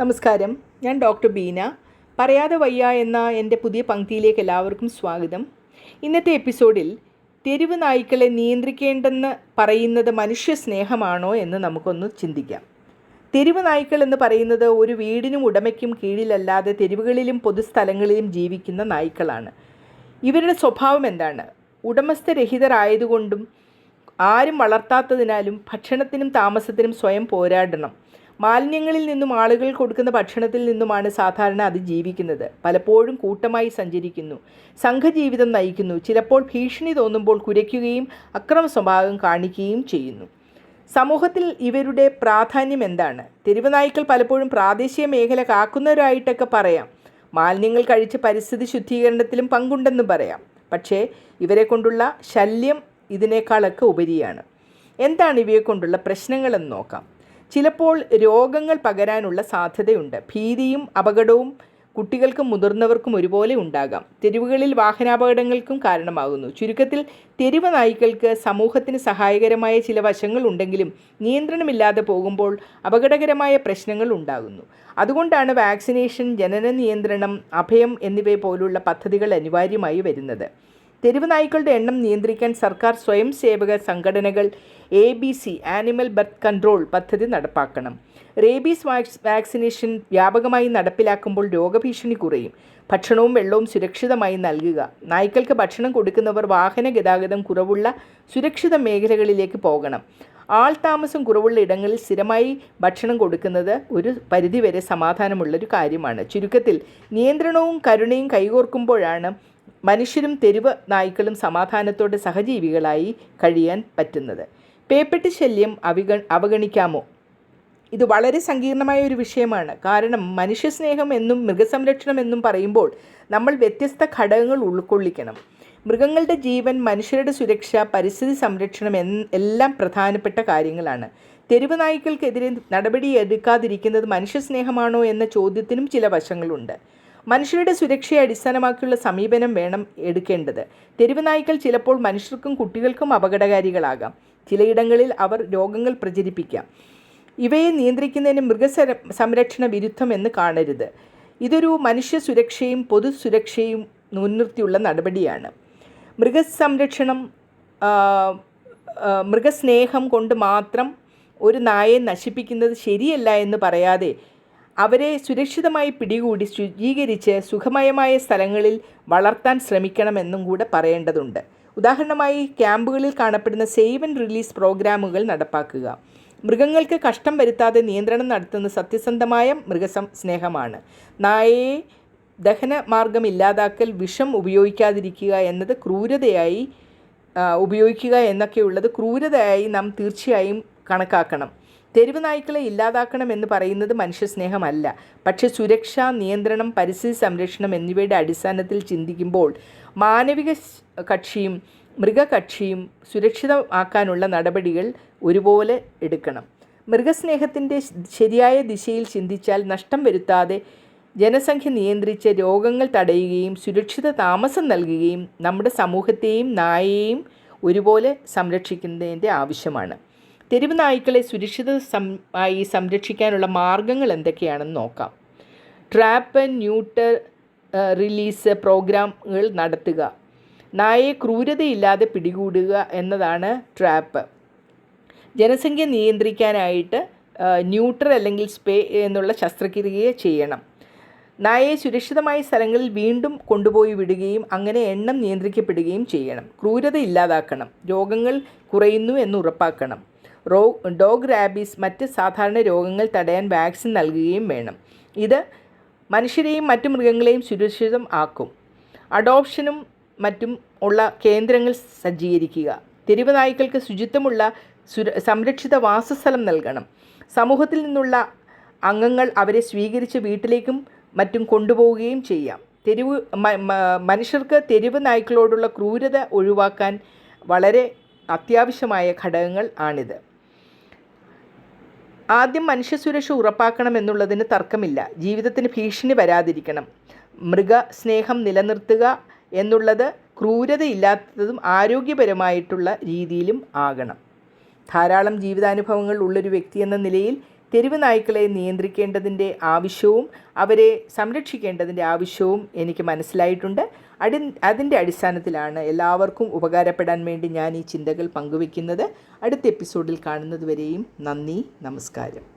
നമസ്കാരം. ഞാൻ ഡോക്ടർ ബീന. പറയാതെ വയ്യ എന്ന എന്റെ പുതിയ പങ്ക്തിയിലേക്ക് എല്ലാവർക്കും സ്വാഗതം. ഇന്നത്തെ എപ്പിസോഡിൽ തെരുവ് നായ്ക്കളെ നിയന്ത്രിക്കേണ്ടെന്ന് പറയുന്നത് മനുഷ്യ സ്നേഹമാണോ എന്ന് നമുക്കൊന്ന് ചിന്തിക്കാം. തെരുവ് നായ്ക്കൾ എന്ന് പറയുന്നത് ഒരു വീടിനും ഉടമയ്ക്കും കീഴിലല്ലാതെ തെരുവുകളിലും പൊതുസ്ഥലങ്ങളിലും ജീവിക്കുന്ന നായ്ക്കളാണ്. ഇവരുടെ സ്വഭാവം എന്താണ്? ഉടമസ്ഥരഹിതരായതുകൊണ്ടും ആരും വളർത്താത്തതിനാലും ഭക്ഷണത്തിനും താമസത്തിനും സ്വയം പോരാടണം. മാലിന്യങ്ങളിൽ നിന്നും ആളുകൾ കൊടുക്കുന്ന ഭക്ഷണത്തിൽ നിന്നുമാണ് സാധാരണ അത് ജീവിക്കുന്നത്. പലപ്പോഴും കൂട്ടമായി സഞ്ചരിക്കുന്നു. സംഘജീവിതം നയിക്കുന്നു. ചിലപ്പോൾ ഭീഷണി തോന്നുമ്പോൾ കുരയ്ക്കുകയും അക്രമ സ്വഭാവം കാണിക്കുകയും ചെയ്യുന്നു. സമൂഹത്തിൽ ഇവരുടെ പ്രാധാന്യം എന്താണ്? തെരുവുനായ്ക്കൾ പലപ്പോഴും പ്രാദേശിക മേഖല കാക്കുന്നവരായിട്ടൊക്കെ പറയാം. മാലിന്യങ്ങൾ കഴിച്ച് പരിസ്ഥിതി ശുദ്ധീകരണത്തിലും പങ്കുണ്ടെന്നും പറയാം. പക്ഷേ ഇവരെ കൊണ്ടുള്ള ശല്യം ഇതിനേക്കാളൊക്കെ ഉപരിയാണ്. എന്താണ് ഇവയെ കൊണ്ടുള്ള പ്രശ്നങ്ങളെന്ന് നോക്കാം. ചിലപ്പോൾ രോഗങ്ങൾ പകരാനുള്ള സാധ്യതയുണ്ട്. ഭീതിയും അപകടവും കുട്ടികൾക്കും മുതിർന്നവർക്കും ഒരുപോലെ ഉണ്ടാകാം. തെരുവുകളിൽ വാഹനാപകടങ്ങൾക്കും കാരണമാകുന്നു. ചുരുക്കത്തിൽ തെരുവ് നായ്ക്കൾക്ക് സമൂഹത്തിന് സഹായകരമായ ചില വശങ്ങൾ ഉണ്ടെങ്കിലും നിയന്ത്രണമില്ലാതെ പോകുമ്പോൾ അപകടകരമായ പ്രശ്നങ്ങൾ ഉണ്ടാകുന്നു. അതുകൊണ്ടാണ് വാക്സിനേഷൻ ജനന നിയന്ത്രണം അഭയം എന്നിവ പോലുള്ള പദ്ധതികൾ അനിവാര്യമായി വരുന്നത്. തെരുവ് നായ്ക്കളുടെ എണ്ണം നിയന്ത്രിക്കാൻ സർക്കാർ സ്വയം സേവക സംഘടനകൾ A B C animal birth control പദ്ധതി നടപ്പാക്കണം. റേബീസ് വാക്സ് വാക്സിനേഷൻ വ്യാപകമായി നടപ്പിലാക്കുമ്പോൾ രോഗഭീഷണി കുറയും. ഭക്ഷണവും വെള്ളവും സുരക്ഷിതമായി നൽകുക. നായ്ക്കൾക്ക് ഭക്ഷണം കൊടുക്കുന്നവർ വാഹന ഗതാഗതം കുറവുള്ള സുരക്ഷിത മേഖലകളിലേക്ക് പോകണം. ആൾ താമസം കുറവുള്ള ഇടങ്ങളിൽ സ്ഥിരമായി ഭക്ഷണം കൊടുക്കുന്നത് ഒരു പരിധിവരെ സമാധാനമുള്ളൊരു കാര്യമാണ്. ചുരുക്കത്തിൽ നിയന്ത്രണവും കരുണയും കൈകോർക്കുമ്പോഴാണ് മനുഷ്യരും തെരുവ് നായ്ക്കളും സമാധാനത്തോടെ സഹജീവികളായി കഴിയാൻ പറ്റുന്നത്. പേപ്പെട്ടി ശല്യം അവിഗ അവഗണിക്കാമോ? ഇത് വളരെ സങ്കീർണമായ ഒരു വിഷയമാണ്. കാരണം മനുഷ്യസ്നേഹം എന്നും മൃഗസംരക്ഷണം എന്നും പറയുമ്പോൾ നമ്മൾ വ്യത്യസ്ത ഘടകങ്ങൾ ഉൾക്കൊള്ളിക്കണം. മൃഗങ്ങളുടെ ജീവൻ മനുഷ്യരുടെ സുരക്ഷ പരിസ്ഥിതി സംരക്ഷണം എല്ലാം പ്രധാനപ്പെട്ട കാര്യങ്ങളാണ്. തെരുവ് നായ്ക്കൾക്കെതിരെ നടപടി എടുക്കാതിരിക്കുന്നത് മനുഷ്യസ്നേഹമാണോ എന്ന ചോദ്യത്തിനും ചില വശങ്ങളുണ്ട്. മനുഷ്യരുടെ സുരക്ഷയെ അടിസ്ഥാനമാക്കിയുള്ള സമീപനം വേണം എടുക്കേണ്ടത്. തെരുവ് നായ്ക്കൾ ചിലപ്പോൾ മനുഷ്യർക്കും കുട്ടികൾക്കും അപകടകാരികളാകാം. ചിലയിടങ്ങളിൽ അവർ രോഗങ്ങൾ പ്രചരിപ്പിക്കാം. ഇവയെ നിയന്ത്രിക്കുന്നതിന് മൃഗസര സംരക്ഷണ വിരുദ്ധം എന്ന് കാണരുത്. ഇതൊരു മനുഷ്യ സുരക്ഷയും പൊതു സുരക്ഷയും മുൻനിർത്തിയുള്ള നടപടിയാണ്. മൃഗസംരക്ഷണം മൃഗസ്നേഹം കൊണ്ട് മാത്രം ഒരു നായയെ നശിപ്പിക്കുന്നത് ശരിയല്ല എന്ന് പറയാതെ അവരെ സുരക്ഷിതമായി പിടികൂടി ശുചീകരിച്ച് സുഖമയമായ സ്ഥലങ്ങളിൽ വളർത്താൻ ശ്രമിക്കണമെന്നും കൂടെ പറയേണ്ടതുണ്ട്. ഉദാഹരണമായി ക്യാമ്പുകളിൽ കാണപ്പെടുന്ന സേവ് ആൻഡ് റിലീസ് പ്രോഗ്രാമുകൾ നടപ്പാക്കുക. മൃഗങ്ങൾക്ക് കഷ്ടം വരുത്താതെ നിയന്ത്രണം നടത്തുന്ന സത്യസന്ധമായ മൃഗസം സ്നേഹമാണ്. നായയെ ദഹന മാർഗം ഇല്ലാതാക്കൽ വിഷം ഉപയോഗിക്കാതിരിക്കുക എന്നത് ക്രൂരതയായി ഉപയോഗിക്കുക എന്നൊക്കെയുള്ളത് ക്രൂരതയായി നാം തീർച്ചയായും കണക്കാക്കണം. തെരുവ് നായ്ക്കളെ ഇല്ലാതാക്കണം എന്ന് പറയുന്നത് മനുഷ്യസ്നേഹമല്ല പക്ഷേ സുരക്ഷ നിയന്ത്രണം പരിസ്ഥിതി സംരക്ഷണം എന്നിവയുടെ അടിസ്ഥാനത്തിൽ ചിന്തിക്കുമ്പോൾ മാനവിക കക്ഷിയും മൃഗകക്ഷിയും സുരക്ഷിതമാക്കാനുള്ള നടപടികൾ ഒരുപോലെ എടുക്കണം. മൃഗസ്നേഹത്തിന്റെ ശരിയായ ദിശയിൽ ചിന്തിച്ചാൽ നഷ്ടം വരുത്താതെ ജനസംഖ്യ നിയന്ത്രിച്ച് രോഗങ്ങൾ തടയുകയും സുരക്ഷിത താമസം നൽകുകയും നമ്മുടെ സമൂഹത്തെയും നായയെയും ഒരുപോലെ സംരക്ഷിക്കുന്നതിന്റെ ആവശ്യമാണ്. തെരുവ് നായ്ക്കളെ സുരക്ഷിതമായി സംരക്ഷിക്കാനുള്ള മാർഗങ്ങൾ എന്തൊക്കെയാണെന്ന് നോക്കാം. ട്രാപ്പ് ആൻഡ് ന്യൂട്ടർ റിലീസ് പ്രോഗ്രാമുകൾ നടത്തുക. നായയെ ക്രൂരതയില്ലാതെ പിടികൂടുക എന്നതാണ് ട്രാപ്പ്. ജനസംഖ്യ നിയന്ത്രിക്കാനായിട്ട് ന്യൂട്രൽ അല്ലെങ്കിൽ സ്പേ എന്നുള്ള ശസ്ത്രക്രിയ ചെയ്യണം. നായയെ സുരക്ഷിതമായ സ്ഥലങ്ങളിൽ വീണ്ടും കൊണ്ടുപോയി വിടുകയും അങ്ങനെ എണ്ണം നിയന്ത്രിക്കപ്പെടുകയും ചെയ്യണം. ക്രൂരത ഇല്ലാതാക്കണം. രോഗങ്ങൾ കുറയുന്നു എന്ന് ഉറപ്പാക്കണം. റോ ഡോഗ് റാബീസ് മറ്റ് സാധാരണ രോഗങ്ങൾ തടയാൻ വാക്സിൻ നൽകുകയും വേണം. ഇത് മനുഷ്യരെയും മറ്റു മൃഗങ്ങളെയും സുരക്ഷിതം ആക്കും. അഡോപ്ഷനും മറ്റും ഉള്ള കേന്ദ്രങ്ങൾ സജ്ജീകരിക്കുക. തെരുവ് നായ്ക്കൾക്ക് ശുചിത്വമുള്ള സുര സംരക്ഷിത വാസസ്ഥലം നൽകണം. സമൂഹത്തിൽ നിന്നുള്ള അംഗങ്ങൾ അവരെ സ്വീകരിച്ച് വീട്ടിലേക്കും മറ്റും കൊണ്ടുപോവുകയും ചെയ്യാം. തെരുവ് മനുഷ്യർക്ക് തെരുവ് നായ്ക്കളോടുള്ള ക്രൂരത ഒഴിവാക്കാൻ വളരെ അത്യാവശ്യമായ ഘടകങ്ങൾ ആണിത്. ആദ്യം മനുഷ്യസുരക്ഷ ഉറപ്പാക്കണമെന്നുള്ളതിന് തർക്കമില്ല. ജീവിതത്തിന് ഭീഷണി വരാതിരിക്കണം. മൃഗസ്നേഹം നിലനിർത്തുക എന്നുള്ളത് ക്രൂരതയില്ലാത്തതും ആരോഗ്യപരമായിട്ടുള്ള രീതിയിലും ആകണം. ധാരാളം ജീവിതാനുഭവങ്ങൾ ഉള്ളൊരു വ്യക്തി എന്ന നിലയിൽ തെരുവ് നായ്ക്കളെ നിയന്ത്രിക്കേണ്ടതിന്റെ ആവശ്യവും അവരെ സംരക്ഷിക്കേണ്ടതിന്റെ ആവശ്യവും എനിക്ക് മനസ്സിലായിട്ടുണ്ട്. അടി അതിന്റെ അടിസ്ഥാനത്തിലാണ് എല്ലാവർക്കും ഉപകാരപ്പെടാൻ വേണ്ടി ഞാൻ ഈ ചിന്തകൾ പങ്കുവെക്കുന്നത് അടുത്ത എപ്പിസോഡിൽ കാണുന്നതുവരെയും നന്ദി നമസ്കാരം.